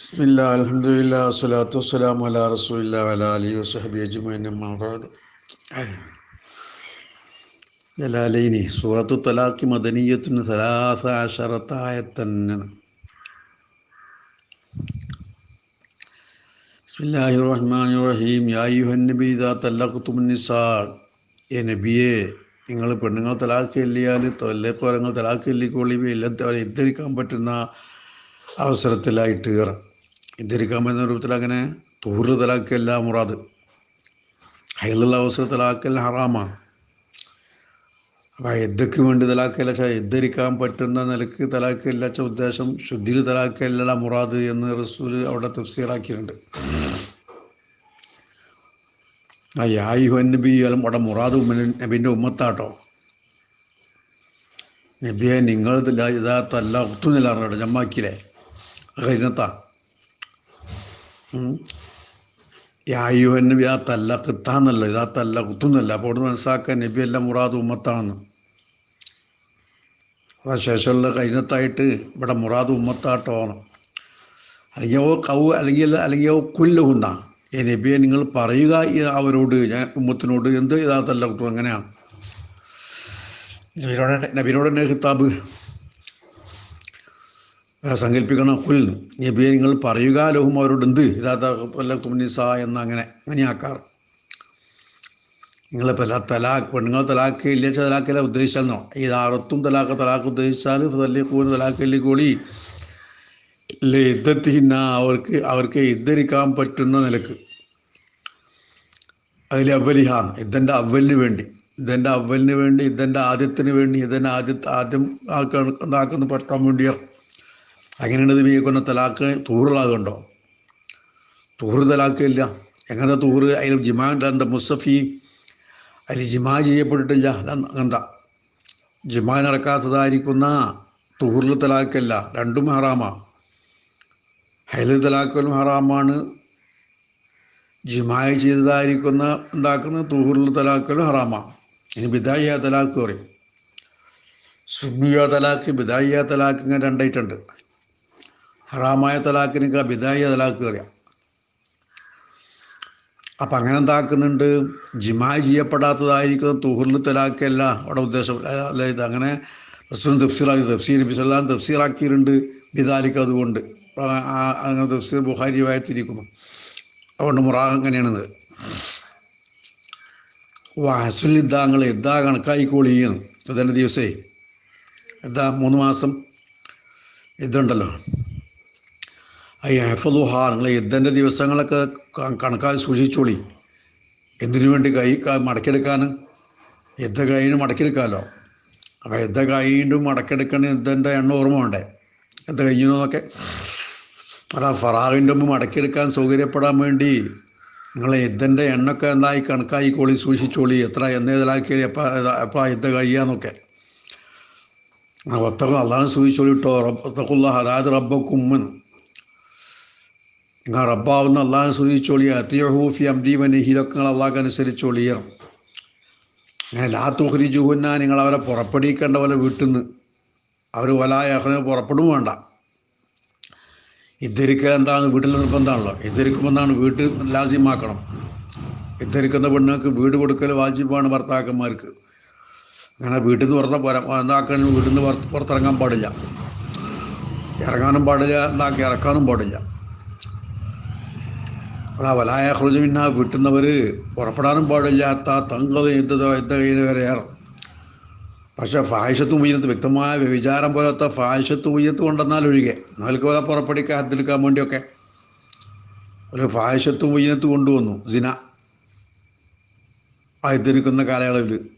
ബിസ്മില്ലാ സൂറത്തു മദനീയത്തിന് തന്നെ ബിസ്മില്ലാഹി റഹ്മാൻ റഹീം യാ അയ്യുഹൻ നബി നിസാ ഏ നബിയെ നിങ്ങൾ പെണ്ണുങ്ങൾ തലാഖ് ചെല്ലിയാൽ തൊല്ലക്കോരങ്ങൾ തലാഖ് ഇല്ലിക്കോളി എല്ലാം ഇദ്ധരിക്കാൻ പറ്റുന്ന അവസരത്തിലായിട്ട് കയറാം ഇദ്ധരിക്കാൻ പറ്റുന്ന രൂപത്തിൽ അങ്ങനെ തൂറ് തലാക്കല്ല മുറാദ് ഹൈലുള്ള അവസര തലാക്കല്ല ഹറാമാണ് അപ്പോൾ എദ്ദക്ക് വേണ്ടി തലാക്കല്ല വെച്ചാൽ എദ്ധരിക്കാൻ പറ്റുന്ന നിലയ്ക്ക് തലാക്കല്ല ഉദ്ദേശം ശുദ്ധിയിൽ തലാക്കല്ല മുറാദ് എന്ന് റസൂൽ അവിടെ തഫ്സീറാക്കിയിട്ടുണ്ട്. ആ യായു നബി അല്ല അവിടെ മുറാദ് നബിന്റെ ഉമ്മത്താട്ടോ. നബിയെ നിങ്ങൾ ഇതാ തല്ല പറഞ്ഞോ ജമ്മാക്കിയില്ലേ? കഴിഞ്ഞത്താ യായു നബി ആ തല്ല കിത്താന്നല്ല ഇതാ തല്ല കുത്തുന്നല്ല? അപ്പോൾ അവിടെ മനസ്സാക്കാൻ നബി എല്ലാം മുറാദ് ഉമ്മത്താണെന്ന്. അതാ ശേഷമുള്ള കഴിഞ്ഞത്തായിട്ട് ഇവിടെ മുറാദ് ഉമ്മത്താട്ടോണം അല്ലെങ്കിൽ ഓ കൗ അല്ലെങ്കിൽ അല്ലെങ്കിൽ ഓ കുല്ലുഹുന്ന ഏ നബിയെ നിങ്ങൾ പറയുക അവരോട് ഞാൻ ഉമ്മത്തിനോട് എന്ത് ഇതാ തല്ല കുത്തും അങ്ങനെയാണ് നബിനോട് നബിനോട് തന്നെ ഹിതാബ് സങ്കല്പിക്കണം. കുൽ നബിയെ നിങ്ങൾ പറയുക ലോഹം അവരോട് എന്ത്? ഇതാത്തുനിസ എന്ന് അങ്ങനെ അങ്ങനെയാക്കാറ്. നിങ്ങളെ പല തലാഖ് പെണ്ണുങ്ങൾ തലാഖ് ഇല്ല തലാഖല്ല ഉദ്ദേശിച്ചാലോ ഇത് അറുത്തും തലാഖ് തലാഖ് ഉദ്ദേശിച്ചാൽ തല്ലി കൂടി തലാഖ് ഇല്ലി കൂടി യുദ്ധത്തിന്ന അവർക്ക് അവർക്ക് യുദ്ധരിക്കാൻ പറ്റുന്ന നിലയ്ക്ക്. അതിൽ അവലിഹാൻ ഇതെന്റെ അവലിന് വേണ്ടി. ഇതെന്റെ അവലിന് വേണ്ടി ഇതെന്റെ ആദ്യത്തിന് വേണ്ടി ഇതെന്റെ ആദ്യ ആദ്യം ആക്കുന്ന പറ്റാൻ വേണ്ടിയോ. അങ്ങനെയാണ് ഇത് കൊന്ന തലാക്ക്? തൂറിലാകുണ്ടോ തൂറ് തലാക്കില്ല എങ്ങനത്തെ തൂറ്? അതിൽ ജിമാന്റെ എന്താ മുസ്തഫി? അതിൽ ജിമാ ചെയ്യപ്പെട്ടിട്ടില്ല. എന്താ? ജിമാ നടക്കാത്തതായിരിക്കുന്ന തൂറിൽ തലാക്കല്ല. രണ്ടും ഹറാമാ. ഹൈലിൽ തലാക്കലും ഹറാമാണ്. ജിമായ ചെയ്തതായിരിക്കുന്ന ഉണ്ടാക്കുന്ന തൂഹുറിൽ തലാക്കലും ഹറാമാണ് ഇനി ബിദായിയ തലാക്ക് പറയും. സുബിയ തലാക്ക് ബിദായിയ തലാക്ക് ഇങ്ങനെ രണ്ടായിട്ടുണ്ട്. ഹറാമായ തലാക്കിനേക്കാൾ ബിദായ തലാക്ക് അറിയാം അപ്പം അങ്ങനെ എന്താക്കുന്നുണ്ട്? ജിമാ ചെയ്യപ്പെടാത്തതായിരിക്കുന്ന തുഹറിൽ തലാക്കല്ല. അവിടെ ഉദ്ദേശം അതായത് അങ്ങനെ റസൂൽ തഫ്സീറാക്കി തഫ്സീർ നബി സല്ലാൻ തഫ്സീറാക്കിയിട്ടുണ്ട് ബിദാലിക്ക് അതുകൊണ്ട്. അങ്ങനെ തഫ്സീർ ബുഹാരി വായത്തിരിക്കുന്നു അതുകൊണ്ട് മുറാഖ് അങ്ങനെയാണത്. വാസുൽ യുദ്ധാങ്ങൾ യുദ്ധ കണക്കായിക്കോളിയാണ് അതിന്റെ ദിവസേ. യുദ്ധ മൂന്ന് മാസം. യുദ്ധമുണ്ടല്ലോ ഈ ഹെഫലുഹ നിങ്ങൾ യുദ്ധന്റെ ദിവസങ്ങളൊക്കെ കണക്കാക്കി സൂക്ഷിച്ചോളി. എന്തിനു വേണ്ടി കൈ മടക്കിയെടുക്കാൻ യുദ്ധ കൈന് മടക്കിയെടുക്കാമല്ലോ അപ്പോൾ യുദ്ധ കൈന്റെ മടക്കിയെടുക്കണ യുദ്ധന്റെ എണ്ണ ഓർമ്മ വേണ്ടേ? യുദ്ധ കഴിഞ്ഞിനൊക്കെ അതാ ഫറാഹിന്റെ മുമ്പ് മടക്കിയെടുക്കാൻ സൗകര്യപ്പെടാൻ വേണ്ടി നിങ്ങൾ യുദ്ധന്റെ എണ്ണൊക്കെ എന്തായി കണക്കായിക്കോളി സൂക്ഷിച്ചോളി. എത്ര എന്നേതിലാക്കി എപ്പോൾ എപ്പോൾ യുദ്ധ കഴിയാന്നൊക്കെ ഒത്തകം അള്ളാഹ് സൂക്ഷിച്ചോളി കേട്ടോ റബ്ബത്തക്കുള്ള അതായത് റബ്ബക്കുമ്മൻ നിങ്ങൾ റബ്ബാവുന്ന അള്ളാഹ് സൂചിച്ചോളി അത്തിയഹൂഫി അംദീവനഹിലൊക്കെ നിങ്ങൾ അള്ളാഹ് അങ്ങനെ ലാ തുഹരി ജുഹുന്ന നിങ്ങൾ അവരെ പുറപ്പെടുവിക്കേണ്ട പോലെ വീട്ടിൽ നിന്ന് അവർ വലായ പുറപ്പെടും വേണ്ട. ഇദ്ധരിക്കുക എന്താണ് വീട്ടിൽ നിർബന്ധമാണല്ലോ. ഇദ്ധരിക്കുമ്പോൾ എന്താണ് വീട്ടിൽ ലാസ്യമാക്കണം ഇദ്ധരിക്കുന്ന പെണ്ണുങ്ങൾക്ക് വീട് കൊടുക്കൽ വാജിബാണ് ഭർത്താക്കന്മാർക്ക്. അങ്ങനെ വീട്ടിൽ നിന്ന് പുറത്ത് പുര എന്താക്കാൻ വീട്ടിൽ നിന്ന് പുറത്ത് പുറത്തിറങ്ങാൻ പാടില്ല. ഇറങ്ങാനും പാടില്ല എന്താക്കി ഇറക്കാനും പാടില്ല. അതാ വലായ ഹൃജമിന്ന വീട്ടുന്നവർ പുറപ്പെടാനും പാടില്ലാത്ത തങ്കത യുദ്ധ യുദ്ധ കഴിഞ്ഞ വരെ പക്ഷേ ഫാഹിഷത്ത് ഉയരത്ത് വ്യക്തമായ വ്യവിചാരം പോലത്തെ ഫാഹിഷത്ത് ഉയരത്ത് കൊണ്ടെന്നാൽ ഒഴികെ. നാൽക്ക് പുറപ്പെടുക്കാൻ ഹദ്ദെടുക്കാൻ വേണ്ടിയൊക്കെ. ഒരു ഫാഹിഷത്ത് ഉയരത്ത് കൊണ്ടുവന്നു. സിന. ആയിരിക്കുന്ന കാലയളവിൽ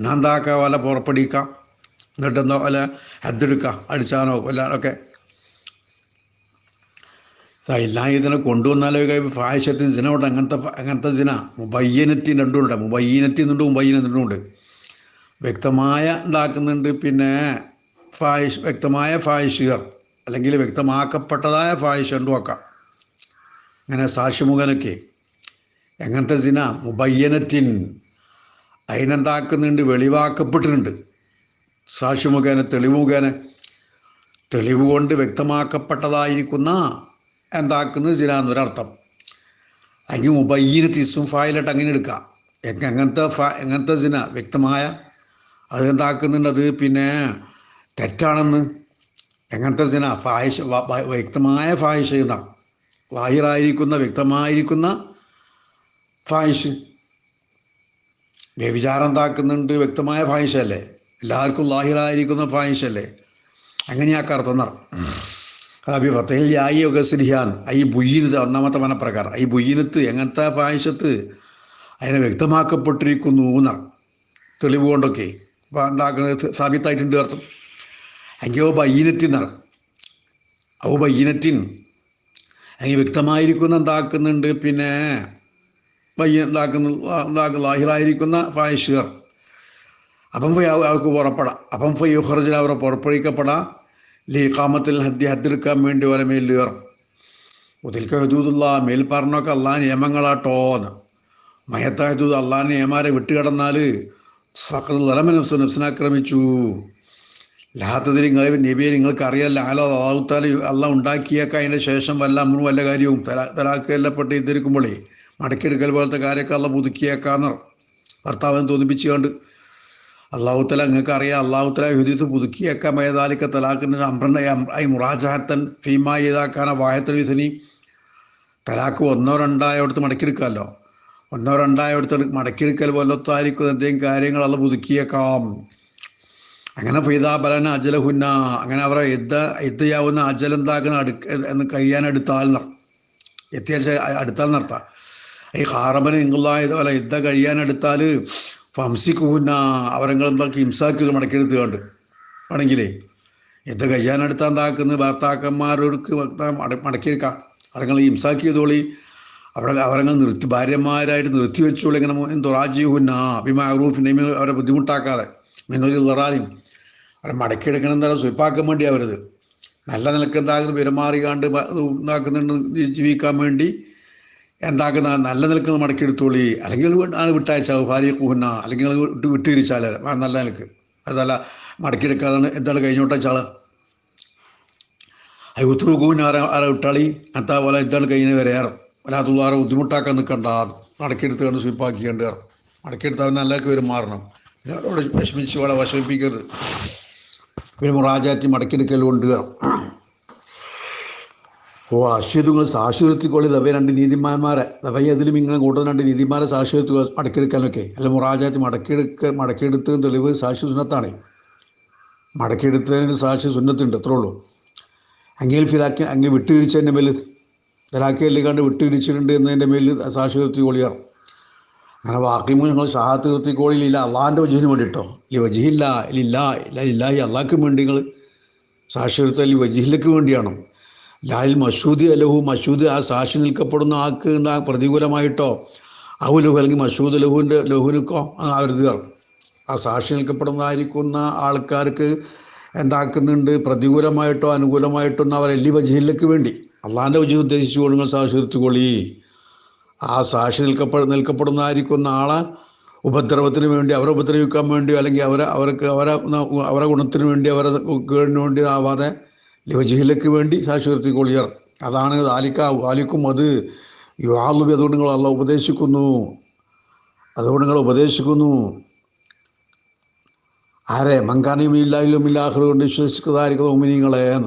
നാന്താക്ക വല പുറപ്പെടിക്കാം. എന്നിട്ടെന്തോ വല്ല ഹദ്ദെടുക്കാം. അടിച്ചാനോ കൊല്ലാനൊക്കെ എല്ലാം ഇതിനെ കൊണ്ടുവന്നാലോ സിന സിനോട്ട് അങ്ങനത്തെ അങ്ങനത്തെ സിന മുബയ്യനത്തിന് രണ്ടുമുണ്ട് മുബയ്യനത്തിനുണ്ട് മുബയ്യനത്തിനുണ്ട് വ്യക്തമായ ഇതാക്കുന്നുണ്ട്. പിന്നെ ഫായിഷ് വ്യക്തമായ ഫായിഷുകർ അല്ലെങ്കിൽ വ്യക്തമാക്കപ്പെട്ടതായ ഫായിഷ് രണ്ടും ആക്കാം. അങ്ങനെ സാക്ഷിമുഖനൊക്കെ. എങ്ങനത്തെ സിന മുബയ്യനത്തിൻ. അതിനെന്താക്കുന്നുണ്ട്? വെളിവാക്കപ്പെട്ടിട്ടുണ്ട്. സാക്ഷിമുഖേന തെളിവ് മുഖേന തെളിവ് കൊണ്ട് വ്യക്തമാക്കപ്പെട്ടതായിരിക്കുന്ന എന്താക്കുന്നത് സിന എന്നൊരർത്ഥം അല്ലെങ്കിൽ മുബയ്യന് തിസും ഫായിലായിട്ട് അങ്ങനെ എടുക്കാം. എങ്ങനെ എങ്ങനത്തെ ഫ എങ്ങനത്തെ സിന വ്യക്തമായ? അത് എന്താക്കുന്നുണ്ട് അത് പിന്നെ തെറ്റാണെന്ന്. എങ്ങനത്തെ സിന ഫായിഷ വ്യക്തമായ ഫായിഷ എന്നാണ് വാഹിറായിരിക്കുന്ന വ്യക്തമായിരിക്കുന്ന ഫായിഷ് വ്യഭിചാരം എന്താക്കുന്നുണ്ട്? വ്യക്തമായ ഫാഹിഷല്ലേ? എല്ലാവർക്കും ലാഹിറായിരിക്കുന്ന ഫാഹിഷല്ലേ? അങ്ങനെയാക്കർത്ഥം എന്നാണ് അബി ഫത്തഹിൽ യായി ഒഗസ്രിഹാൻ ഐ ബുയ്യിനത്ത് ഒന്നാമത്തെ മനപ്രകാരം. ഐ ബുയ്യിനത്ത് എങ്ങനത്തെ പായസത്ത് അതിനെ വ്യക്തമാക്കപ്പെട്ടിരിക്കുന്നു എന്നാണ്. തെളിവ് കൊണ്ടൊക്കെ. അപ്പോൾ എന്താക്കുന്നത് സാബിത്തായിട്ടുണ്ട് അർത്ഥം. അയ്യോ ബയ്യനത്തിൻ എന്നാണ്. ഔ ബയ്യനത്തിൻ. അല്ലെങ്കിൽ വ്യക്തമായിരിക്കുന്ന എന്താക്കുന്നുണ്ട്? പിന്നെ ബയ്യ എന്താക്കുന്നു? എന്താക്കുന്ന ലാഹിറായിരിക്കുന്ന പായസുകാർ അപ്പം അവർക്ക് പുറപ്പെടാം. അപ്പം പോയി യുഹർജിൽ അവരെ പുറപ്പെടുവിക്കപ്പെടാം. ലീഖാമത്തിൽ ഹദ്യ ഹദ്ദെടുക്കാൻ വേണ്ടി ഓല മേൽ കയറും. ഉദിൽക്ക ഹദൂദുള്ള മേൽ പറഞ്ഞൊക്കെ അള്ളാൻ നിയമങ്ങളാട്ടോ എന്ന് മയത്ത ഹദൂദ് അള്ളാൻ നിയമാരെ വിട്ടുകിടന്നാൽ ഫക്കത് ലറമ നഫ്സ് നഫ്സിനാക്രമിച്ചു ലാത്തതിൽ നബിയെ നിങ്ങൾക്ക് അറിയാല്ല ആലോ അള്ളാഹുത്താൽ അള്ളാഹ് ഉണ്ടാക്കിയേക്ക അതിന്റെ ശേഷം വല്ല അമ്മനും വല്ല കാര്യവും തലാ തലാക്ക് എല്ലപ്പെട്ട് ഇതിരിക്കുമ്പോഴേ മടക്കിയെടുക്കൽ പോലത്തെ കാര്യമൊക്കെ അള്ളാഹ് പുതുക്കിയേക്കാന്ന് ഭർത്താവിനെ തോന്നിപ്പിച്ച് കണ്ട് അള്ളാഹുത്തല നിങ്ങൾക്ക് അറിയാം അള്ളാഹുത്തല യുദ്ധത്ത് പുതുക്കിയേക്കാൻ മേതാലിക്ക തലാഖിന്റെ അമ്രണ്ട ഐ മുറാജാത്തൻ ഫീമ ചെയ്താക്കാന വായത്തൽ വിസനി. തലാക്ക് ഒന്നോ രണ്ടായോടത്ത് മടക്കിയെടുക്കാമല്ലോ. ഒന്നോ രണ്ടായോടത്ത് മടക്കിയെടുക്കൽ പോലത്തായിരിക്കും എന്തെങ്കിലും കാര്യങ്ങൾ അള്ള പുതുക്കിയേക്കാം. അങ്ങനെ ഫൈദാ ബലന അജലഹുന്ന അങ്ങനെ അവരെ എദ്ദ എത്തിയാവുന്ന അജലെന്താക്കുന്ന അടുക്ക എന്ന് കഴിയാനെടുത്താൽ നർ അടുത്താൽ നിർത്താം ഈ ഹാറബന് അല്ല യുദ്ധ കഴിയാനെടുത്താൽ ഫംസിക്കുഹുന്ന അവരങ്ങളെന്താക്കി മടക്കിയെടുത്ത് കണ്ട്. ആണെങ്കിലേ എന്ത് കഴിയാനെടുത്താൽ താക്കുന്ന ഭർത്താക്കന്മാരോടുക്ക് മടക്കിയെടുക്കാം. അവരങ്ങൾ ഹിംസാക്കിയതോളി അവിടെ അവരങ്ങൾ നിർത്തി ഭാര്യമാരായിട്ട് നിർത്തി വെച്ചോളി ഇങ്ങനെ അഭിമാറൂഫ് അഭിമാറൂഫിനെ അവരെ ബുദ്ധിമുട്ടാക്കാതെ. മെനോജി ലറാനും അവരെ മടക്കിയെടുക്കണം എന്താ സ്വയ്പാക്കാൻ വേണ്ടി അവരത്. നല്ല നിലയ്ക്ക് എന്താകുന്നു പെരുമാറിയാണ്ട് ഇതാക്കുന്നുണ്ട് ജീവിക്കാൻ വേണ്ടി. എന്താക്കുന്ന നല്ല നിലയ്ക്ക് മടക്കിയെടുത്തോളി അല്ലെങ്കിൽ ആണ് വിട്ടയച്ചാൽ ഭാര്യ കൂഹന്ന. അല്ലെങ്കിൽ വിട്ട് വിട്ടുതിരിച്ചാൽ നല്ല നിലയ്ക്ക്. അതല്ല മടക്കിയെടുക്കാതാണ് എന്താണ് കഴിഞ്ഞോട്ടാച്ചാൾ അത് ഉത്തരകൂഹുന്ന ആരെ ആരെ വിട്ടാളി? അത്താ പോലെ എന്താണ് കഴിഞ്ഞ വരെ ഏറും. വല്ലാത്തുള്ളാറെ ബുദ്ധിമുട്ടാക്കാൻ നിൽക്കണ്ട മടക്കിയെടുത്ത് കണ്ട് സ്വീപ്പാക്കിക്കേണ്ട ഏറും മടക്കിയെടുത്ത് അവൻ നല്ലക്ക് പെരുമാറണം പിന്നെ അവരോട് വിഷമിച്ച് വളരെ വിഷമിപ്പിക്കരുത്. പിന്നെ മുറാജാറ്റി മടക്കിയെടുക്കൽ കൊണ്ടുവരാം ഓ അശ്വതുങ്ങൾ സാക്ഷ്യപ്പെടുത്തിക്കൊള്ളി ദവ രണ്ട് നീതിമാന്മാരെ. ദവ അതിലും ഇങ്ങനെ കൂടുതൽ രണ്ട് നീതിമാരെ സാക്ഷ്യപ്പെടുത്തുക മടക്കിയെടുക്കാനൊക്കെ. അല്ല മുറാജാത്തി മടക്കിയെടുക്ക മടക്കിയെടുത്ത് തെളിവ് സാക്ഷി സുന്നത്താണ്. മടക്കിയെടുത്തതിന് സാക്ഷി സുന്നത്തുണ്ട് അത്രേ ഉള്ളൂ. അങ്ങേൽ ഫിലാക്കി അങ്ങ് വിട്ടുതിരിച്ചതിന്റെ മേൽ തലാക്കിയല്ലേ കണ്ട് വിട്ടുതിരിച്ചിട്ടുണ്ട് എന്നതിന്റെ മേൽ സാക്ഷി നിർത്തി കൊള്ളിയാർ അങ്ങനെ വാക്കിമു ഞങ്ങൾ ഷഹാത്ത് കൃത്തിക്കോളിയില്ല അള്ളാഹിന്റെ വജുവിന് വേണ്ടിയിട്ടോ ഈ വജിഹില്ല ഇല്ല ഇല്ല ഇല്ലാഹി അള്ളാഹ്ക്ക് വേണ്ടി നിങ്ങൾ സാക്ഷി നിർത്തൽ ഈ വജിഹിലേക്ക് വേണ്ടിയാണോ? ലാൽ മഷൂദ് അലഹു മഷൂദ് ആ സാക്ഷി നിൽക്കപ്പെടുന്ന ആക്ക് എന്താ പ്രതികൂലമായിട്ടോ? അവ ലഹു അല്ലെങ്കിൽ മഷൂദ് ലഹുവിന്റെ ലഹുവിനൊക്കോ ആകരുത് ആ സാക്ഷി നിൽക്കപ്പെടുന്നതായിരിക്കുന്ന ആൾക്കാർക്ക് എന്താക്കുന്നുണ്ട്? പ്രതികൂലമായിട്ടോ അനുകൂലമായിട്ടോ ഒന്നും അവർ എല്ലി വജീലിലേക്ക് വേണ്ടി അള്ളാഹിന്റെ വജി ഉദ്ദേശിച്ചു നിങ്ങൾ സാക്ഷി നിർത്തിക്കൊള്ളി ആ സാക്ഷി നിൽക്കപ്പെ നിൽക്കപ്പെടുന്നതായിരിക്കുന്ന ആളെ ഉപദ്രവത്തിന് വേണ്ടി അവരെ ഉപദ്രവിക്കാൻ വേണ്ടിയോ അല്ലെങ്കിൽ അവരെ അവർക്ക് അവരെ അവരെ ഗുണത്തിന് വേണ്ടി അവരെ കേടിന് വേണ്ടി ആവാതെ ലിവജിഹിലേക്ക് വേണ്ടി സാക്ഷി കൊള്ളിയർ അതാണ് ആലിക്ക ആലിക്കും അത് യുവാളുബി അതുകൊണ്ട് നിങ്ങൾ അല്ല ഉപദേശിക്കുന്നു. അതുകൊണ്ട് നിങ്ങൾ ഉപദേശിക്കുന്നു. ആരെ? മങ്കാനിയും ഇല്ലായാലും ഇല്ലാഹ്റ് കൊണ്ട് വിശ്വസിക്കുന്നതായിരിക്കുന്ന ഉമിനിങ്ങളെ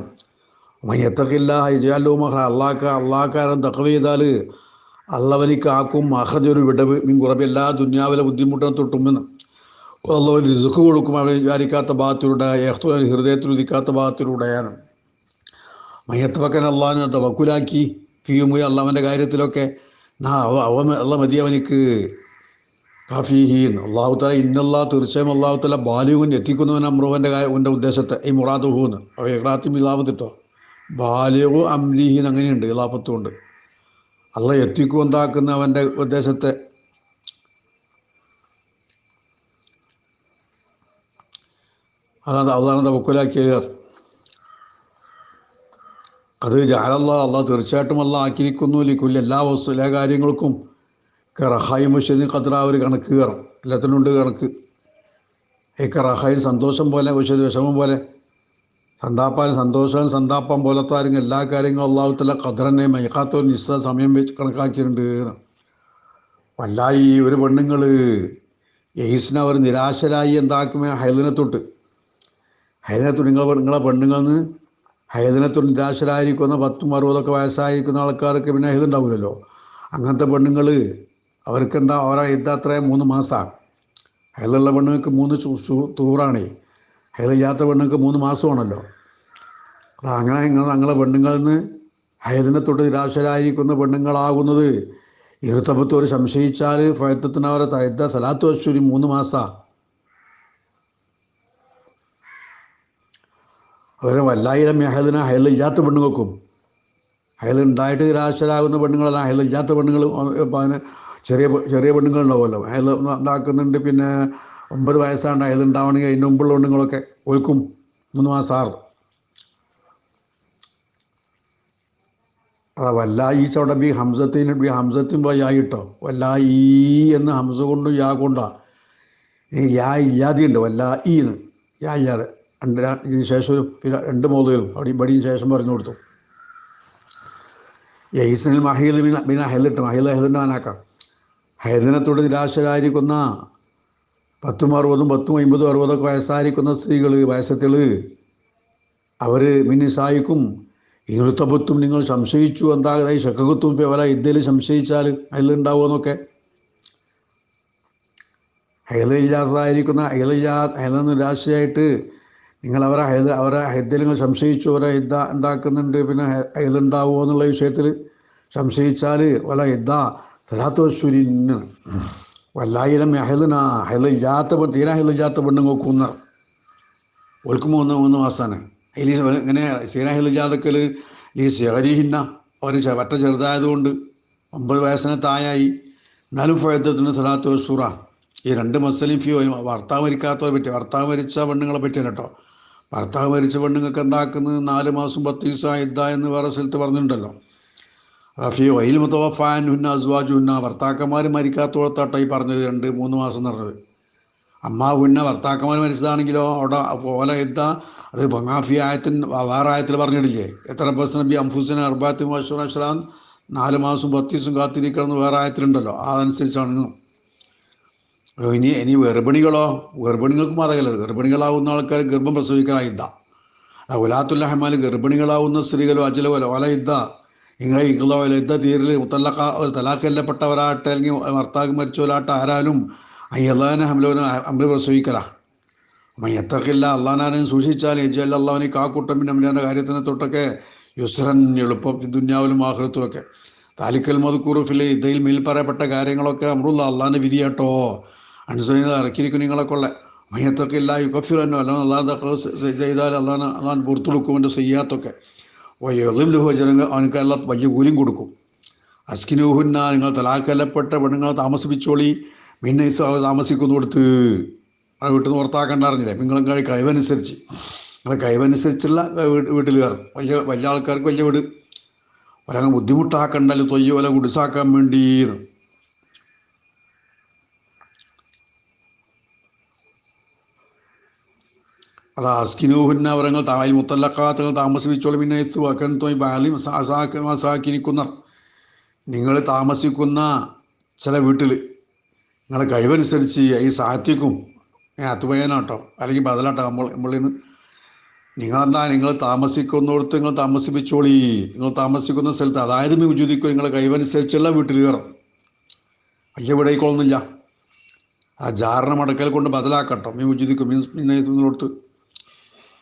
മയ്യത്തക്കില്ല ഇജാലോ മഹ അള്ളാക്ക അള്ളാക്കാരൻ തക്ക ചെയ്താൽ അള്ളവനിക്കാക്കും മഹജൊരു വിടവ്. മീൻ കുറവ് എല്ലാ ദുന്യാവിലെ ബുദ്ധിമുട്ടിനെ തൊട്ടുമെന്ന് അള്ളവൻ റിസുഖ് കൊടുക്കും. അവൻ വിചാരിക്കാത്ത ഭാഗത്തിലൂടെ ഹൃദയത്തിൽ ഉദിക്കാത്ത ഭാഗത്തിലൂടെയാണ്. മയ്യത്തവക്കൻ അള്ളാഹിനെ തവക്കുലാക്കി ഫിയുമുയ അള്ളാഹന്റെ കാര്യത്തിലൊക്കെ നാ അവ അവ അള്ള മതി അവനിക്ക്. കാഫീഹീൻ. അള്ളാഹു തല ഇന്നല്ലാ തീർച്ചയായും അള്ളാഹു തല ബാലിഹുൻ എത്തിക്കുന്നവൻ അമ്രുവന്റെ എന്റെ ഉദ്ദേശത്തെ. ഈ മുറാദുഹൂന്ന്. അവ ഇറാത്തും ഇലാപത്തിട്ടോ ബാലു അംലിഹീൻ അങ്ങനെയുണ്ട് ഉണ്ട്. അള്ള എത്തിക്കും എന്താക്കുന്ന അവന്റെ ഉദ്ദേശത്തെ? അതാണ് അതാണ് തവക്കുലാക്കിയത് അത് ജാലല്ല അള്ളാഹ് തീർച്ചയായിട്ടും അല്ല ആക്കിയിരിക്കുന്നു. ലിക്കുല്ല എല്ലാ വസ്തു എല്ലാ കാര്യങ്ങൾക്കും കറഹായി മുഷദി ഖദ്ര ഒരു കണക്ക് കയറും. എല്ലാത്തിനുണ്ട് കണക്ക്. ഈ കറഹായി സന്തോഷം പോലെ പക്ഷേ വിഷമം പോലെ സന്താപ്പാൻ സന്തോഷം സന്താപ്പം പോലത്തെ ആരെങ്കിലും എല്ലാ കാര്യങ്ങളും അള്ളാഹുത്തല്ല മയക്കാത്ത നിശ്ചിത സമയം വെച്ച് കണക്കാക്കിയിട്ടുണ്ട് വല്ലായി ഒരു പെണ്ണുങ്ങൾ എയ്സിനെ അവർ നിരാശരായി എന്താക്കുമേ ഹൈദിനെ തൊട്ട്. ഹൈദിനെ തൊട്ട് നിങ്ങളെ നിങ്ങളെ പെണ്ണുങ്ങളെന്ന് തൊട്ട് നിരാശരായിരിക്കുന്ന പത്തും അറുപതൊക്കെ വയസ്സായിരിക്കുന്ന ആൾക്കാർക്ക് പിന്നെ ഹൈതുണ്ടാവില്ലല്ലോ അങ്ങനത്തെ പെണ്ണുങ്ങൾ അവർക്ക് എന്താ അവരെ ഇത് അത്ര മൂന്ന് മാസമാണ് ഹൈലുള്ള പെണ്ണുങ്ങൾക്ക് മൂന്ന് തൂറാണേ. ഹൈദില്ലാത്ത പെണ്ണുങ്ങൾക്ക് മൂന്ന് മാസമാണല്ലോ. അപ്പം അങ്ങനെ ഇങ്ങനെ ഞങ്ങളെ പെണ്ണുങ്ങളിൽ നിന്ന് ഹൈദിനെ തൊട്ട് നിരാശരായിരിക്കുന്ന പെണ്ണുങ്ങളാകുന്നത് ഇരുത്തപ്പത്തോട് സംശയിച്ചാൽ ഫയത്തത്തിന് അവരെ തയ്യത്ത സലാത്ത് വശൂരി മൂന്ന് മാസമാണ് അവരെ വല്ലായിരം ഹൈദിനെ ഹൈലില്ലാത്ത പെണ്ണുങ്ങൾക്കും ഹൈൽ ഉണ്ടായിട്ട് നിരാശരാകുന്ന പെണ്ണുങ്ങളല്ല ഹൈൽ ഇല്ലാത്ത പെണ്ണുങ്ങൾ അതിന് ചെറിയ ചെറിയ പെണ്ണുങ്ങൾ പെണ്ണുങ്ങളുണ്ടാവുമല്ലോ. ഹൈൽ ഉണ്ടാക്കുന്നുണ്ട് പിന്നെ ഒമ്പത് വയസ്സാണ് ഹൈൽ ഉണ്ടാവണമെങ്കിൽ അതിന്റെ മുമ്പുള്ള പെണ്ണുങ്ങളൊക്കെ ഒഴുക്കും മൂന്ന് മാസം ആറ്. അതാ വല്ലാ ഈ ചവിടെ ബി ഹംസത്തിന് ബി ഹംസത്തിൻ പോയി ആയിട്ടോ വല്ലാ ഈ എന്ന് ഹംസ കൊണ്ടും യാ കൊണ്ടാ. യാ ഇല്ലാതെയുണ്ട് വല്ലാ ഈ എന്ന്. യാ ഇല്ലാതെ. ഇതിന് ശേഷം പിന്നെ രണ്ട് മോതുകളും അവിടെ ഇവിടെയും ശേഷം പറഞ്ഞു കൊടുത്തു. യൈസനിൽ മഹീൽ പിന്നെ പിന്നെ ഹെലിട്ട് മഹീൽ ഹെലിന്റെ മാനാക്കാം ഹെലിനത്തോട് നിരാശരായിരിക്കുന്ന പത്തും അറുപതും പത്തും അമ്പതും അറുപതൊക്കെ വയസ്സായിരിക്കുന്ന സ്ത്രീകൾ വയസ്സത്തിൽ അവർ മിന്നിസായിക്കും ഇരുത്തപത്തും നിങ്ങൾ സംശയിച്ചു എന്താ ഈ ശക്കകുത്തും വല ഇന്ത്യയിൽ സംശയിച്ചാൽ അതിലുണ്ടാവുമെന്നൊക്കെ ഹൈലില്ലാത്തതായിരിക്കുന്ന ഹൈലില്ലാ ഹൈല നിരാശയായിട്ട് നിങ്ങൾ അവരെ ഹൈദ അവരെ ഹൈദ്യയിൽ നിങ്ങൾ സംശയിച്ചു അവരെ യുദ്ധ എന്താക്കുന്നുണ്ട് പിന്നെ ഹൈലുണ്ടാവുമോ എന്നുള്ള വിഷയത്തിൽ സംശയിച്ചാൽ വല യുദ്ധ തലാത്തോശ്വരിന് വല്ലായിരം ഹൈലിന ഹൈലില്ലാത്ത പെ- തീരെ ഹൈലില്ലാത്ത നോക്കുന്ന ഓൽക്ക് മൂന്ന് മൂന്ന് മാസമാണ് അതിൽ ഇങ്ങനെ തീരെ ഹൈലില്ലാതൊക്കെ ഈ ഹരിഹിന്ന അവർ വറ്റ ചെറുതായതുകൊണ്ട് ഒമ്പത് വയസ്സിന് തായായി എന്നാലും ഫയത്തത്തിന് സലാത്ത് ഈ രണ്ട് മസലിഫിയോ ഭർത്താവ് മരിക്കാത്തവരെ പറ്റി ഭർത്താവ് മരിച്ച പെണ്ണുങ്ങളെ പറ്റിയാണ് കേട്ടോ. ഭർത്താവ് മരിച്ച പെണ്ണുങ്ങൾക്ക് എന്താക്കുന്നത്? നാല് മാസം പത്ത് ദിവസമായി ഇദ്ദ എന്ന് വേറെ സ്ഥലത്ത് പറഞ്ഞിട്ടുണ്ടല്ലോ. ഫി വൈൽ മുത്തവഫാൻ ഹുന്ന അസ്വാജ് ഹുന്ന ഭർത്താക്കന്മാർ മരിക്കാത്തോടത്താട്ടോ ഈ പറഞ്ഞത് രണ്ട് മൂന്ന് മാസം എന്ന് പറഞ്ഞത്. അമ്മ ഹുന്ന ഭർത്താക്കന്മാർ മരിച്ചതാണെങ്കിലോ? അവിടെ ഓല ഇദ്ദ. അത് ബങ്ങാഫി ആയത്തിൻ വേറെ ആയത്തിൽ പറഞ്ഞിട്ടില്ലേ? എത്ര പേഴ്സൺ ബി അംഫുസിന് അർബാത്തി അഷ്റാൻ നാല് മാസം പത്ത് ദിവസം കാത്തിരിക്കണം എന്ന് വേറെ ആയത്തിലുണ്ടല്ലോ. അതനുസരിച്ചാണ് ഇനി ഇനി ഗർഭിണികളോ ഗർഭിണികൾക്ക് മാതകല്ല ഗർഭിണികളാവുന്ന ആൾക്കാർ ഗർഭം പ്രസവിക്കാൻ പ്രസവിക്കാനിദ്ദ ഉലാത്തുല്ലഹമാൽ ഗർഭിണികളാവുന്ന സ്ത്രീകളോ അജല പോലെ ഒല ഇദ്ദ ഇങ്ങനെ ഇങ്ങളോ യുദ്ധ തീരിൽ മുത്തല്ലക്ക ഒരു തലാക്കല്ലപ്പെട്ടവരാട്ടെ അല്ലെങ്കിൽ ഭർത്താവ് മരിച്ചവരാട്ടെ ആരാലും അയ്യല്ലാനെ ഹംലോന് അമ്ര പ്രസവിക്കല. മയ്യത്തക്കില്ല അള്ളാഹാനും സൂക്ഷിച്ചാൽ എജല്ല അള്ളാഹുനെ കാക്കൂട്ടം പിന്നെ അമ്മയുടെ കാര്യത്തിനെ തൊട്ടൊക്കെ യുസ്രൻ എളുപ്പം ദുന്യാവിലും ആഹൃത്തുമൊക്കെ താലിക്കൽ മധുക്കുറുഫിൽ ഇതയിൽ മേൽ പറയപ്പെട്ട കാര്യങ്ങളൊക്കെ അമ്രുള്ള അള്ളാഹിന്റെ വിധിയാട്ടോ. അനുസരിച്ച് ഇറക്കിയിരിക്കും നിങ്ങളൊക്കെ ഉള്ള മയ്യത്തൊക്കെ യുക്കഫിറന്നോ അല്ലാതെ അള്ളാഹ് ചെയ്താൽ അള്ളാഹ് അള്ളാഹ് പുറത്തു സയ്യാത്തൊക്കെ. എന്റെ ചെയ്യാത്തൊക്കെ വയ്യതും ലഹുവചനങ്ങൾ അവനക്ക് എല്ലാം വലിയ കൂലിയും കൊടുക്കും. അസ്കിനൂഹുന്ന നിങ്ങൾ തലാക്കല്ലപ്പെട്ട പെണ്ണുങ്ങളെ താമസിപ്പിച്ചോളി. പിന്നെ താമസിക്കുന്നു കൊടുത്ത്. ആ വീട്ടിൽ നിന്ന് പുറത്താക്കണ്ടറിഞ്ഞില്ലേ നിങ്ങളും കഴി കഴിവനുസരിച്ച്. നിങ്ങളെ കഴിവനുസരിച്ചുള്ള വീട് വീട്ടിൽ കയറും. വലിയ വലിയ ആൾക്കാർക്ക് വലിയ വീട്. വല്ല ബുദ്ധിമുട്ടാക്കണ്ടല്ലോ തൊയ്യ വല്ല കുടിസാക്കാൻ വേണ്ടി അത് അസ്കിനൂഹുന്ന തായ് മുത്തല്ലക്കാത്തുകൾ താമസിപ്പിച്ചോളി. പിന്നെ എത്തു വക്കൻ തോയ് ബാലി മസാക്കിനിക്കുന്ന നിങ്ങൾ താമസിക്കുന്ന ചില വീട്ടിൽ നിങ്ങളെ കഴിവനുസരിച്ച് ഈ സാഹിത്യക്കും അത്തുപയനാട്ടോ അല്ലെങ്കിൽ ബദലാട്ടോ നമ്മൾ നമ്മളിൽ നിന്ന് നിങ്ങളെന്താ നിങ്ങൾ താമസിക്കുന്നിടത്ത് നിങ്ങൾ താമസിപ്പിച്ചോളി. നിങ്ങൾ താമസിക്കുന്ന സ്ഥലത്ത് അതായത് വിചോദിക്കും നിങ്ങളെ കഴിവനുസരിച്ചുള്ള വീട്ടിൽ കയറും. അയ്യ വിടയിക്കൊള്ളുന്നില്ല ആ ജാറിനെ മടക്കൽ കൊണ്ട് ബദലാക്കട്ടോ മീ വിജുദിക്കും മീൻസ് പിന്നെ ഇതിനോടത്ത്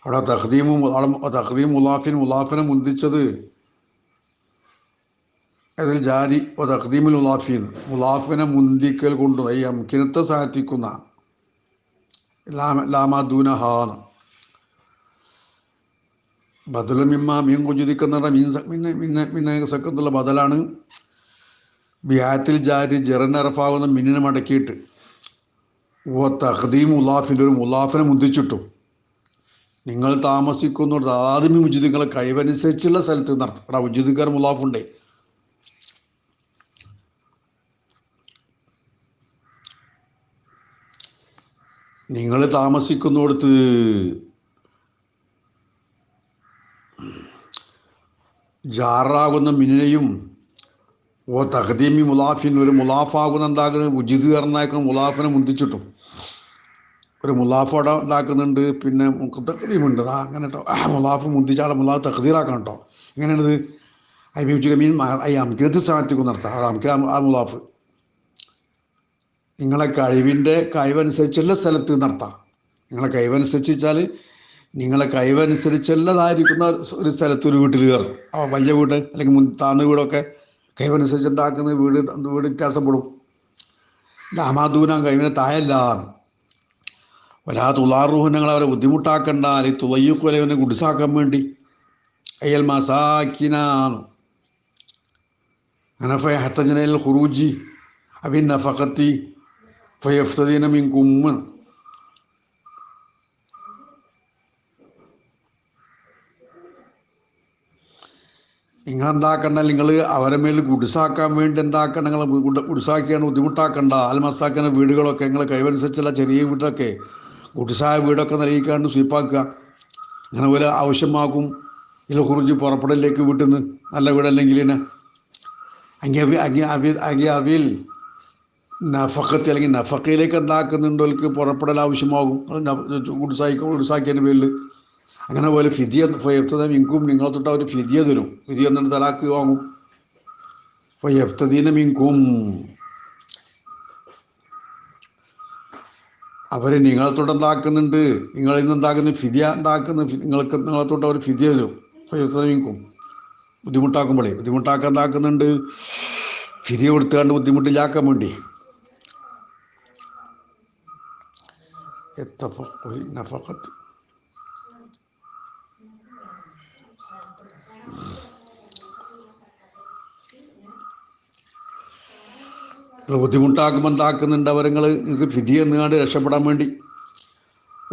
അവിടെ തഹദീമും തഹദീം മുലാഫിൻ മുലാഫിനെ മുന്തിച്ചത് അതിൽ ജാരി തഖദീമുൽ മുലാഫിൻ. മുലാഫിനെ മുന്തിക്കൽ കൊണ്ട് ഈ അംകിനത്തെ സാധിക്കുന്ന ലാമാദൂനഹാന്ന്. ബദല മിമ്മ മീൻ കുജുദിക്കുന്ന മീൻ മിന്നെ പിന്നെ സക്കത്തുള്ള ബദലാണ്. ബിയാത്തിൽ ജാരി ജറിനറഫാകുന്ന മിന്നിനെ മടക്കിയിട്ട്. ഓ തഹദീം മുലാഫിന്റെ ഒരു മുലാഫിനെ മുന്തിച്ചിട്ടു. നിങ്ങൾ താമസിക്കുന്നിടത്ത് ആദ്യമേ ഉജിതുകളെ കഴിവനുസരിച്ചുള്ള സ്ഥലത്ത് നടത്തും. അവിടെ ഉജിതുക്കാർ മുലാഫുണ്ടേ. നിങ്ങൾ താമസിക്കുന്നിടത്ത് ജാറാകുന്ന മിനിനെയും ഓ തഹദീമി മുലാഫിൻ ഒരു മുലാഫാകുന്ന എന്താകുന്നത് ഉജിത് കറന്നാക്കുന്ന മുലാഫിനെ മുന്തിച്ചിട്ടും. ഒരു മുലാഫോടെ ഇതാക്കുന്നുണ്ട് പിന്നെ തഖദീമുണ്ട് ആ അങ്ങനെ കേട്ടോ മുലാഫ് മുന്തിച്ചാടെ മുലാഫ് തഹദീറാക്കണം കേട്ടോ എങ്ങനെയാണിത്? ഐ ബി മീൻ ഐ അംകിരത്ത് സ്ഥാനത്തേക്ക് നടത്താം അംകിര ആ മുലാഫ് നിങ്ങളെ കഴിവിന്റെ കഴിവനുസരിച്ചുള്ള സ്ഥലത്ത് നടത്താം. നിങ്ങളെ കഴിവനുസരിച്ച് വെച്ചാൽ നിങ്ങളെ കഴിവനുസരിച്ചുള്ളതായിരിക്കുന്ന ഒരു സ്ഥലത്ത് ഒരു വീട്ടിൽ കയറും. അപ്പോൾ വലിയ വീട് അല്ലെങ്കിൽ മുൻ താന്ന വീടൊക്കെ കഴിവനുസരിച്ച് എന്താക്കുന്ന വീട് വീട് വ്യത്യാസപ്പെടും. ലാമാദൂന കഴിവിനെ തായല്ല വലാ തുളാറുഹു അവരെ ബുദ്ധിമുട്ടാക്കണ്ട അല്ലെങ്കിൽ തുളയ്യുക്കൊലവനെ ഗുഡിസാക്കാൻ വേണ്ടി. അയൽ മസാക്കിനാണ് അനഫ ഫയ ഹത്തജനൽ ഖുറൂജി അബിൻ നഫഖത്തി ഫയഫ്തദീന മിൻ കുമ്മ നിങ്ങൾ എന്താക്കണ്ട നിങ്ങൾ അവരെ മേൽ ഗുഡിസാക്കാൻ വേണ്ടി എന്താക്കണം നിങ്ങൾ ഗുഡിസാക്കിയാണ് ബുദ്ധിമുട്ടാക്കണ്ട. ആൽമസാക്കുന്ന വീടുകളൊക്കെ നിങ്ങൾ കൈവനുസരിച്ചുള്ള ചെറിയ വീടൊക്കെ ഗുഡിസായ വീടൊക്കെ നൽകിക്കാണ്ട് സ്വീപ്പാക്കുക. അങ്ങനെ പോലെ ആവശ്യമാക്കും. ഇതിൽ കുറിച്ച് പുറപ്പെടലിലേക്ക് വിട്ടുന്ന്. നല്ല വീടല്ലെങ്കിൽ അങ്കി അവി അങ്കി അവി അങ്കി അവിൽ നഫക്കത്തി അല്ലെങ്കിൽ നഫക്കയിലേക്ക് എന്താക്കുന്നുണ്ടോൽക്ക് പുറപ്പെടൽ ആവശ്യമാകും. അത് ഗുഡിസായി ഗുഡിസാക്കിയതിന്റെ പേരിൽ അങ്ങനെ പോലെ ഫിദിയ ഫയഫ്തദ മിങ്കും നിങ്ങളെ തൊട്ട് അവർ ഫിദിയ തരും. ഫിദിയ എന്നിട്ട് തലാക്ക് വാങ്ങും. ഫയഫ്തദീന മിങ്കും. അവർ നിങ്ങളെ തൊട്ട് എന്താക്കുന്നുണ്ട്? നിങ്ങളിൽ നിന്ന് എന്താക്കുന്ന? ഫിതിയ എന്താക്കുന്ന? നിങ്ങൾക്ക് നിങ്ങളെ തൊട്ട് അവർ ഫിതിയ ഫയഫ്തദ മിങ്കും ബുദ്ധിമുട്ടാക്കുമ്പോഴേ ബുദ്ധിമുട്ടാക്കാൻ എന്താക്കുന്നുണ്ട്? ഫിദിയ കൊടുത്തുകൊണ്ട് ബുദ്ധിമുട്ടിലാക്കാൻ വേണ്ടി. എത്തഫ നഫക്കത്ത് എന്താക്കുന്നുണ്ട് അവരങ്ങൾ നിങ്ങൾക്ക് ഫിതി എന്നുകൊണ്ട് രക്ഷപ്പെടാൻ വേണ്ടി.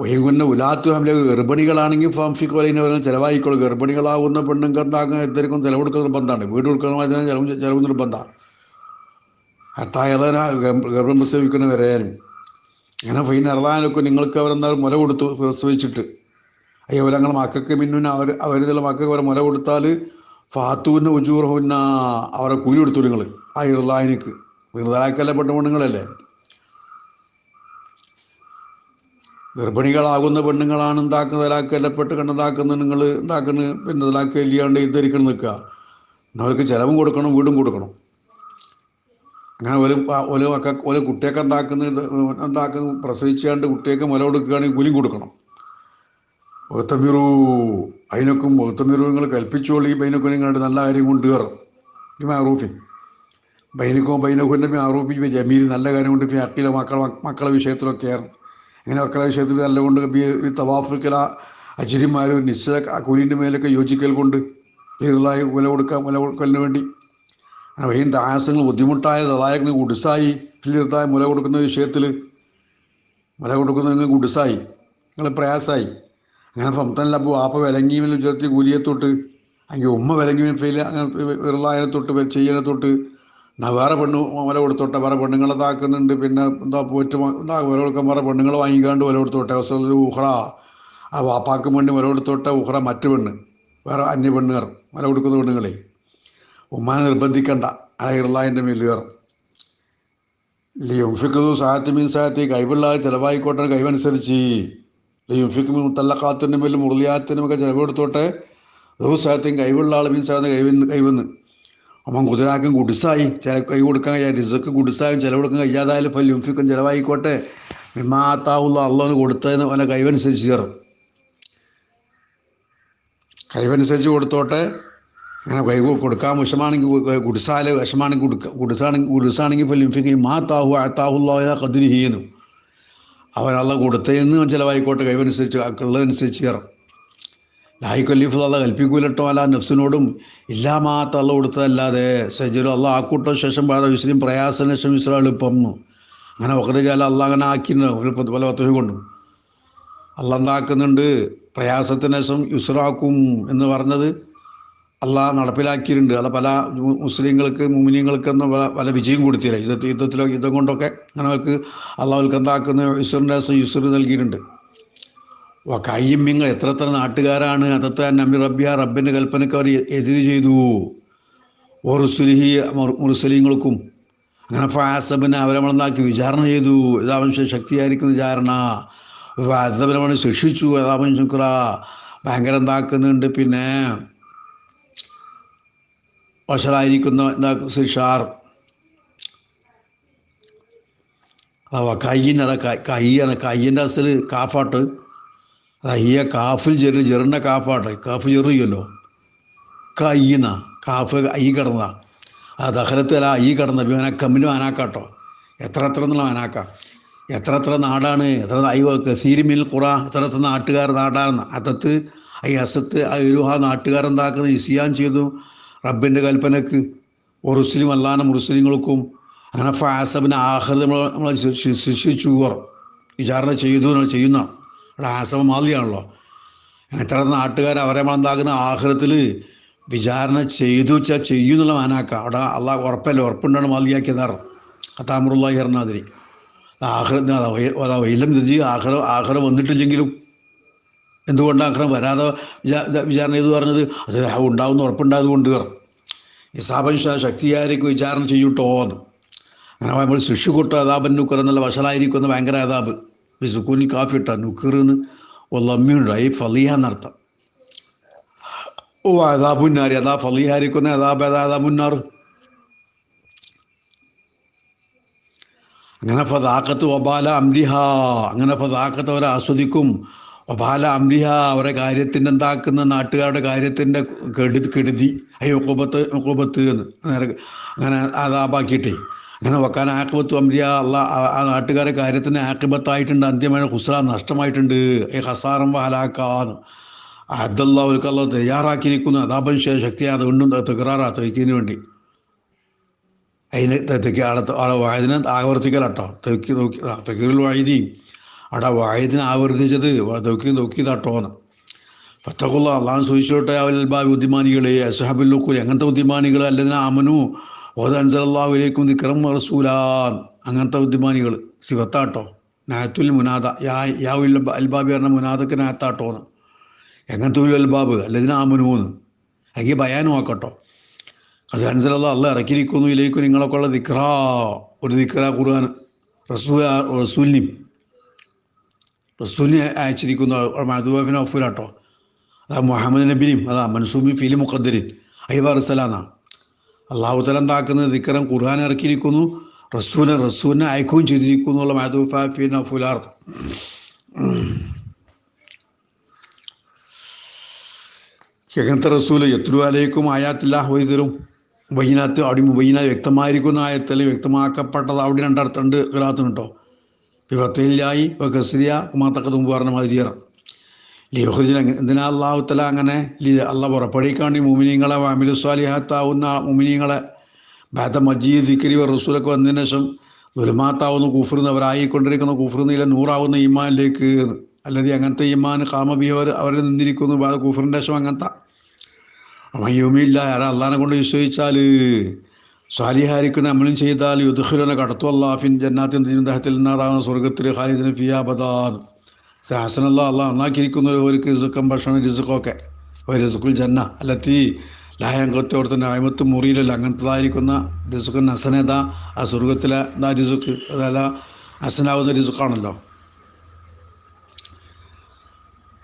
ഒയകുന്ന ഉലാത്തു ഹംല ഗർഭിണികളാണെങ്കിൽ ഫാംഫിക്ക് വലയിന് അവരെ ചിലവായിക്കോളും. ഗർഭിണികളാവുന്ന പെണ്ണുങ്ങൾക്ക് എന്താക്കുന്ന ഇത്തരക്കും ചിലവ് കൊടുക്കുന്ന നിർബന്ധമാണ്. വീട് കൊടുക്കുന്ന ചിലവ് ചിലവ് നിർബന്ധമാണ്. അത്തായതന ഗർഭം പ്രസവിക്കുന്ന വരാനും അങ്ങനെ ഫൈൻ ഇറങ്ങാനൊക്കെ നിങ്ങൾക്ക് അവരെന്താ മുല കൊടുത്തു പ്രസവിച്ചിട്ട്. അയ്യോ ഞങ്ങൾ മക്കൾക്ക് മിന്നുന്ന അവർ അവരിതുള്ള മക്കൾക്ക് അവരെ മുല കൊടുത്താൽ ഫാത്തൂന്ന് ഉജൂർഹുന്ന അവരെ കൂലി കൊടുത്തു നിങ്ങൾ ആ ഇറുദാനിക്ക് ഇറുദാക്കല്ല പെട്ട പെണ്ണുങ്ങളല്ലേ? ഗർഭിണികളാകുന്ന പെണ്ണുങ്ങളാണ് എന്താക്കുന്നത് തലാക്കല്ലപ്പെട്ട് കണ്ടതാക്കുന്ന നിങ്ങൾ എന്താക്കുന്നത് പിന്നെ തലാക്ക് ഇല്ലാണ്ട് ഇദ്ധരിക്കണം നിൽക്കുക. അവർക്ക് ചിലവും കൊടുക്കണം വീടും കൊടുക്കണം. അങ്ങനെ ഒരു ഒരു ഒക്കെ ഒരു കുട്ടിയൊക്കെ എന്താക്കുന്ന? എന്താക്കുന്ന? പ്രസവിച്ചാണ്ട് കുട്ടിയൊക്കെ മുല കൊടുക്കുകയാണെങ്കിൽ കൂലിയും കൊടുക്കണം. മുഖത്തമിറു അതിനൊക്കെ മുഖത്തമിറു നിങ്ങൾ കൽപ്പിച്ചോളി അതിനൊക്കെ നിങ്ങളുടെ നല്ല കാര്യം കൊണ്ട് കയറും ഈ മാറൂഫിൻ. ബൈനക്കോ ബൈനക്കുന്റെ മാറൂഫി ജമീൽ നല്ല കാര്യം കൊണ്ട് അക്കിലെ മക്കളെ മക്കളെ വിഷയത്തിലൊക്കെയാണ്. അങ്ങനെ മക്കളെ വിഷയത്തിൽ നല്ല കൊണ്ട് തവാഫിക്കല അജിരിമാർ നിശ്ചിത കൂലിന്റെ മേലൊക്കെ യോജിക്കൽ കൊണ്ട് ചെറുതായി വില കൊടുക്കാൻ വില കൊടുക്കലിന് വേണ്ടി. വൈൻ താമസങ്ങൾ ബുദ്ധിമുട്ടായ അതായത് ഗുഡ്സായി ഫിലിർത്തായ മുല കൊടുക്കുന്ന വിഷയത്തിൽ മുല കൊടുക്കുന്നതിന് ഗുഡ്സായി നിങ്ങൾ പ്രയാസമായി അങ്ങനെ ഫംതനിൽ അപ്പോൾ ആപ്പ വിലങ്ങിയും ചേർത്തി കൂലിയെ തൊട്ട് അല്ലെങ്കിൽ ഉമ്മ വിലങ്ങിയും ഫെയിൽ അങ്ങനെ വെറുതായനെ തൊട്ട് ചെയ്യനെ തൊട്ട് എന്നാ വേറെ പെണ്ണ് വില കൊടുത്തോട്ടെ വേറെ പെണ്ണുങ്ങളെ താക്കുന്നുണ്ട് പിന്നെ എന്താ പോയിട്ട് എന്താ വില കൊടുക്കാൻ വേറെ പെണ്ണുങ്ങൾ വാങ്ങിക്കാണ്ട് വില കൊടുത്തോട്ടെ അവസരത്തിൽ ഉഹ്റ. ആ വാപ്പാക്ക് പെണ്ണ് വില കൊടുത്തോട്ടെ ഉഹ്റ മറ്റു പെണ്ണ് വേറെ അന്യ പെണ്ണുകാർ വില കൊടുക്കുന്ന പെണ്ണുങ്ങളെ. ഉമ്മാനെ നിർബന്ധിക്കണ്ട അലഹിറുള്ളാഹിന്റെ മേലുകാർ ലിയുംഫിക്കതു സാഹത്തി മീൻ സാഹത്തി കൈവുള്ള ചിലവായിക്കോട്ടെ കൈവനുസരിച്ച്. ലിയുംഫിക്ക് മുത്തല്ലക്കാത്തിന്റെ മേലും മുറിയാത്തിനും ഒക്കെ ചിലവ് കൊടുത്തോട്ടെ റൂ സാഹത്യം കൈവുള്ള ആൾ മീൻ സാധനം കൈവന്ന് കൈവന്ന്. അമ്മ കുതിരാക്കും കുടിസായി ചില കൈ കൊടുക്കാൻ കഴിയാ റിസക്ക് കുടിസായും ചിലവ് കൊടുക്കാൻ കഴിയാതായാലും ഫൽ യുംഫിക്കും ചിലവായിക്കോട്ടെ. വിമാത്താവുള്ള അള്ളവന് കൊടുത്തതെന്ന് അവനെ കൈവനുസരിച്ച് കയറും. കൈവനുസരിച്ച് കൊടുത്തോട്ടെ. അങ്ങനെ കൈ കൊടുക്കാൻ വിഷമാണെങ്കിൽ കുടിസാൽ വിഷമാണെങ്കിൽ കൊടുക്കുക കുടിസാണെങ്കിൽ കുടിസാണെങ്കിൽ ഫല്ലും ലിംഫിക്ക് മാത്താഹു അത്താഹുള്ള കതിരി ചെയ്യുന്നു അവൻ കൊടുത്തതെന്ന് ചിലവായിക്കോട്ടെ. കൈവനുസരിച്ച് ഉള്ളതനുസരിച്ച് കയറും. ലായി കൊല്ലീഫ് അള്ള കൽപ്പിക്കൂലട്ടോ അല്ല നഫ്സിനോടും ഇല്ലാ മാത്ത അള്ള കൊടുത്തതല്ലാതെ സജീർ അള്ള ആക്കൂട്ടോ ശേഷം പാത വിശ്രീം പ്രയാസന വിശ്രം എളുപ്പം അങ്ങനെ ഒക്കെ കാലം അള്ള അങ്ങനെ ആക്കിയിട്ടുണ്ട്. പല പത്ത് കൊണ്ടും. അള്ള എന്താക്കുന്നുണ്ട് പ്രയാസത്തിന് ശേഷം യുസ്രാക്കും എന്ന് പറഞ്ഞത് അള്ളാഹ് നടപ്പിലാക്കിയിട്ടുണ്ട്. അത് പല മുസ്ലിങ്ങൾക്ക് മുമിനിങ്ങൾക്ക് എന്ന പല വിജയം കൊടുത്തില്ല? യുദ്ധത്തിലോ യുദ്ധം കൊണ്ടൊക്കെ അങ്ങനെ അവർക്ക് അള്ളാഹുൽക്ക് എന്താക്കുന്ന യുസറിന്റെ യുസുർ നൽകിയിട്ടുണ്ട്. കയ്യമ്മിങ്ങൾ എത്ര എത്ര നാട്ടുകാരാണ് അതത്താൻ നബി റബ്ബിയ റബ്ബിന്റെ കൽപ്പനയ്ക്ക് അവർ എതിര് ചെയ്തു. ഓറുസുലിഹി മുറുസലിങ്ങൾക്കും അങ്ങനെ ഫാസബിനെ അവരെ നമ്മളെന്നാക്കി വിചാരണ ചെയ്തു. യഥാവംശ ശക്തിയായിരിക്കുന്ന വിചാരണ. വാദപരമാണ് ശിക്ഷിച്ചു. ശുക്ര. ഭയങ്കര എന്താക്കുന്നുണ്ട് പിന്നെ? വശതായിരിക്കുന്ന എന്താ ശിക്ഷാർ കയ്യാണ് കയ്യിന്റെ അസൽ കാഫാട്ട് ഈ കാഫിൽ ചെറു ചെറുണ്ട കാഫാട്ടെ കാഫ് ചെറിയല്ലോ കയ്യുന്ന കാഫ് അയ്യ കിടന്ന ആ ദഹലത്തിൽ ആ ഈ കിടന്ന വിമാന കമ്മിലും ആനാക്കാട്ടോ. എത്ര എത്ര എന്നുള്ള ആനാക്ക. എത്ര എത്ര നാടാണ് എത്ര അയ്യോ സീരിമിൽ കുറ എത്ര എത്ര നാട്ടുകാർ നാടാണ് അതത്ത് ഈ അസത്ത് അരുഹ നാട്ടുകാർ എന്താക്കുന്ന? ഇസിയാൻ ചെയ്തു. റബ്ബിന്റെ കൽപ്പനക്ക്. മുറുസ്ലിം അല്ലാന മുസ്ലിങ്ങൾക്കും അങ്ങനെ ഫാസബിന് ആഹൃത നമ്മൾ ശിക്ഷിച്ചു വിചാരണ ചെയ്തു ചെയ്യുന്ന അവിടെ ആസവ മാതിരിയാണല്ലോ എത്ര നാട്ടുകാർ അവരെ നമ്മളെന്താക്കുന്ന? ആഹൃതത്തിൽ വിചാരണ ചെയ്തു വെച്ചാൽ ചെയ്യുന്നുള്ള മാനാക്ക. അവിടെ അള്ളാഹ് ഉറപ്പല്ലേ? ഉറപ്പുണ്ടാണ് മാതിരിയാക്കിയതാറ് അത്താമുറുള്ള ഇറങ്ങാതിരി ആഹ്റം അതാ വൈലം തിരിച്ച് ആഹ്റം ആഹ്റം വന്നിട്ടില്ലെങ്കിലും എന്തുകൊണ്ട് ആഹ്റം വരാതെ വിചാരണ ചെയ്തു പറഞ്ഞത്? അത് ഉണ്ടാവുന്ന ഉറപ്പുണ്ടായത് കൊണ്ട് ഇസാബൻ ഷാ ശക്തിയായിരിക്കും വിചാരണ ചെയ്യൂട്ടോ എന്ന്. അങ്ങനെ നമ്മൾ ശിക്ഷുകൊട്ട് അതാബൻ നല്ല വശലായിരിക്കും എന്ന് ഭയങ്കര അതാബ്. വിസുക്കൂനി കാഫി ഇട്ട നുക്കറിന്ന് ഒല്ലമ്മിയുണ്ട് ഈ ഫലിയ എന്നർത്ഥം ഓ അതാബുന്നാരി അതാ ഫലിഹാരിക്കുന്ന അതാബ് അതാ അതാബുന്നാർ അങ്ങനെ ഫതാക്കത്ത് ഒബാല അംരിഹ അങ്ങനെ ഫതാക്കത്ത് അവരെ ആസ്വദിക്കും ഒബാല അംരിഹ അവരെ കാര്യത്തിന്റെ എന്താക്കുന്ന നാട്ടുകാരുടെ കാര്യത്തിന്റെ കെടുതി കെടുതി അയ്യോ കുബത്ത് കുബത്ത് എന്ന്. അങ്ങനെ അതാബാക്കിയിട്ടേ അങ്ങനെ വെക്കാൻ ആക്കിബത്ത് അമ്രിയ അല്ല ആ നാട്ടുകാരെ കാര്യത്തിന് ആക്കിബത്തായിട്ടുണ്ട് അന്ത്യമായ ഹുസ്ര നഷ്ടമായിട്ടുണ്ട് ഈ ഹസാറം ഹലാക്കാന്ന് അദല്ലാവർക്ക് അല്ല തയ്യാറാക്കിയിരിക്കുന്നു അതാപൻ ശക്തി അതുകൊണ്ടും തകരാറാ തയ്ക്കുന്നതിന് വേണ്ടി. അതിന് തെക്കി അവിടെ അവിടെ വായതിനെ ആവർത്തിക്കലട്ടോ. തെക്കി നോക്കി തെക്കിൽ വായതി അവിടെ വായതിനെ ആവർത്തിച്ചത് തെക്കി നോക്കിയതാട്ടോന്ന് പത്തക്കുള്ള അള്ളാഹ് സൂചിച്ചോട്ടെ അവൽബാബി ബുദ്ധിമാനികളെ അസഹബുല്ലുക്കൂലി അങ്ങനത്തെ ബുദ്ധിമാനികൾ അല്ലെങ്കിൽ ആമനു ഓത് അലൈക്കും ദിക്രം റസൂലാൻ. അങ്ങനത്തെ ബുദ്ധിമാനികൾ സിവത്താട്ടോ നാത്തുൽ മുനാദ. യാ യാ ഉൽ അൽബാബി പറഞ്ഞ മുനാദക്ക് നാത്താട്ടോന്ന് എങ്ങനത്തെ ഉൽ അൽബാബ്? അല്ലെങ്കിൽ ആമനുവെന്ന് അല്ലെങ്കിൽ ബയാനും ആക്കട്ടോ അത് അനുസരിച്ച് അല്ല ഇറക്കിയിരിക്കുന്നു ഇല്ലേക്കു നിങ്ങളൊക്കെ ഉള്ള ദിക്ര ഒരു ദിക്ര ഖുർആൻ. റസൂ റസൂലിനും. റസൂലിനെ അയച്ചിരിക്കുന്നു. മഹദൂബിന് അഫുലാട്ടോ അതാ മുഹമ്മദ് നബിനും അതാ മൻസൂബി ഫിലി മുഖദ്ദരിൻ. അയ്യബ റസലാന്ന അള്ളാഹു തല എന്താക്കുന്നത് ദിക്കറം ഖുർആൻ ഇറക്കിയിരിക്കുന്നു. റസൂലിനെ റസൂനെ അയക്കുകയും ചെയ്തിരിക്കുന്നു എന്നുള്ള മാധുഫാഫിൻ ഫിൻ അഫുലാർ എങ്ങനത്തെ റസൂൽ? എത്രു അലേക്കും ആയാത്തില്ല വൈദ്യരും വൈനാത്ത് അവിടെ മുബൈന വ്യക്തമായിരിക്കുന്ന ആയത്തിൽ വ്യക്തമാക്കപ്പെട്ടത് അവിടെ രണ്ടർത്ഥണ്ട് ഖിറാത്തുണ്ടോ വിഭത്തിലായി കസ്രിയ കുമാത്തക്ക മുമ്പ് പറഞ്ഞ മാതിരിയർ ലിഹുജിൻ എന്തിനാ അള്ളാഹുത്തല അങ്ങനെ അള്ള പുറപ്പെടുവിക്കാണ്ടി മുമിനിങ്ങളെ അമിലു സ്വാലിഹാത്താവുന്ന മുമിനിങ്ങളെ ബാത്ത മജീദ് ദിക്കരി റസൂലൊക്കെ വന്നതിന് ശേഷം ദുൽമാത്താവുന്ന കുഫറിന്ന് അവരായിക്കൊണ്ടിരിക്കുന്ന കുഫറിന്നില്ല നൂറാവുന്ന ഈമാനിലേക്ക് അല്ലെങ്കിൽ അങ്ങനത്തെ ഈമാൻ കാമബിയവർ അവർ നിന്നിരിക്കുന്നു ബാധ കുഫറിന്റെ ശേഷം അങ്ങനത്തെ അമ്മയുമില്ല ആരാ അള്ളഹാനെ കൊണ്ട് വിശ്വസിച്ചാൽ സ്വാലിഹാരിക്കുന്ന നമ്മളും ചെയ്താൽ യുദ്ധുരനെ കടത്തു അള്ളാഫിൻ ജന്നാത്തിൻ ദഹത്തിൽ നിന്നാറാവുന്ന സ്വർഗത്തിൽ ഖാലിദിന് ഫിയാബദാൻ ഹസനല്ല അള്ളാഹ് ഒരു റിസുക്കം ഭക്ഷണം റിസുക്കൊക്കെ. റിസുക്കുൽ ജന്ന അല്ലത്തി ലായങ്കത്തോടത്തിന്റെ അയമത്ത് മുറിയിലല്ല അങ്ങനത്തതായിരിക്കുന്ന റിസുക്കൻ ഹസനേത ആ സ്വർഗത്തിലെ എന്താ റിസുക്ക് അതല്ല ഹസനാവുന്ന റിസുക്കാണല്ലോ.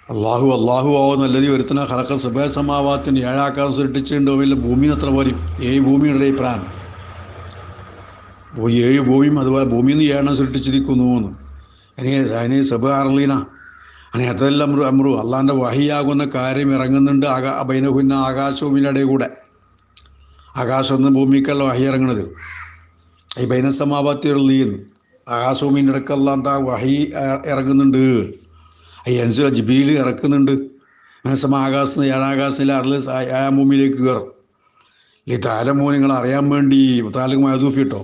അള്ളാഹു അള്ളാഹു ആവോ നല്ലതി ഒരുത്തന ഹലക്ക സുബേ സമാവാത്തിന് ഏഴാക്കാൻ സൃഷ്ടിച്ചിട്ടുണ്ടോ. ഇല്ല ഭൂമി അത്ര പോലും? ഏഴ് ഭൂമിയുടെ ഈ പ്രാൻ. ഏഴ് ഭൂമിയും അതുപോലെ ഭൂമിയിൽ നിന്ന് ഏഴെണ്ണം സൃഷ്ടിച്ചിരിക്കുന്നു എന്ന്. ഇനി അതിന് സബ് അർലീന അങ്ങനെ അതെല്ലാം അമ്രു അമ്രു. അള്ളാന്റെ വഹിയാകുന്ന കാര്യം ഇറങ്ങുന്നുണ്ട് ആകാ ബൈനഹുന്ന ആകാശഭൂമിയുടെ ഇടയിൽ കൂടെ. ആകാശം എന്ന് ഭൂമിക്കുള്ള വഹി ഇറങ്ങണത് ഈ ബൈനസമാവാത്തിയുള്ളീന്ന് ആകാശഭൂമിന്റെ ഇടയ്ക്ക് അല്ലാണ്ട് ആ വഹി ഇറങ്ങുന്നുണ്ട്. ഈ അനുസരിച്ച് ജിബിയിൽ ഇറക്കുന്നുണ്ട്. മനസ്സമ ആകാശം ഏഴാകാശത്തിലെ അടൽ ഏഴാം ഭൂമിയിലേക്ക് കയറും. ഈ താലമോ നിങ്ങൾ അറിയാൻ വേണ്ടി താലക്ക് മഴ കിട്ടോ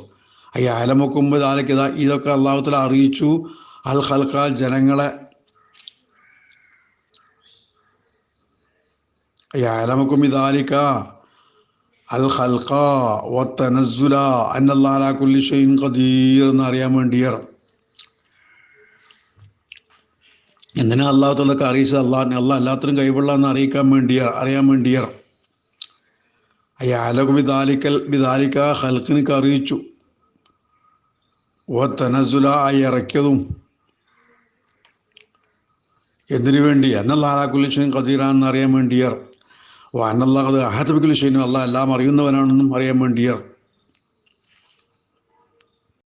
ഈ ആലമൊക്കെ മുമ്പ് താലക്ക് ഇതാ ഇതൊക്കെ അള്ളാഹുത്തല അറിയിച്ചു. അൽ ഖൽഖാൽ ജനങ്ങളെ. യാലമക്കും ഇതാലിക്ക അൽ ഹൽക്ക വ തനസുല അന്നല്ലാ കുല്ലി ഷൈൻ ഖദീർ എന്ന് അറിയാൻ വേണ്ടിയാണ് എന്തിനാ അള്ളാഹുത്തലൊക്കെ അറിയിച്ചത്? അള്ളാഹിനെ അള്ളാഹ് എല്ലാത്തിനും കൈവെള്ള എന്ന് അറിയിക്കാൻ വേണ്ടിയാ അറിയാൻ വേണ്ടിയർ. അയാലക വിദാലിക്കൽ വിദാലിക്ക ഹൽക്കിനിക്ക് അറിയിച്ചു ഓ തനസുല ആയി ഇറക്കിയതും എന്തിനു വേണ്ടി? അന്നല്ലാഹുലിഷനും കദീറാണെന്ന് അറിയാൻ വേണ്ടിയർ. ഓ അന്നല്ലാഹ് അഹത്തബിക്കുലിഷനും അല്ല എല്ലാം അറിയുന്നവനാണെന്നും അറിയാൻ വേണ്ടിയാർ.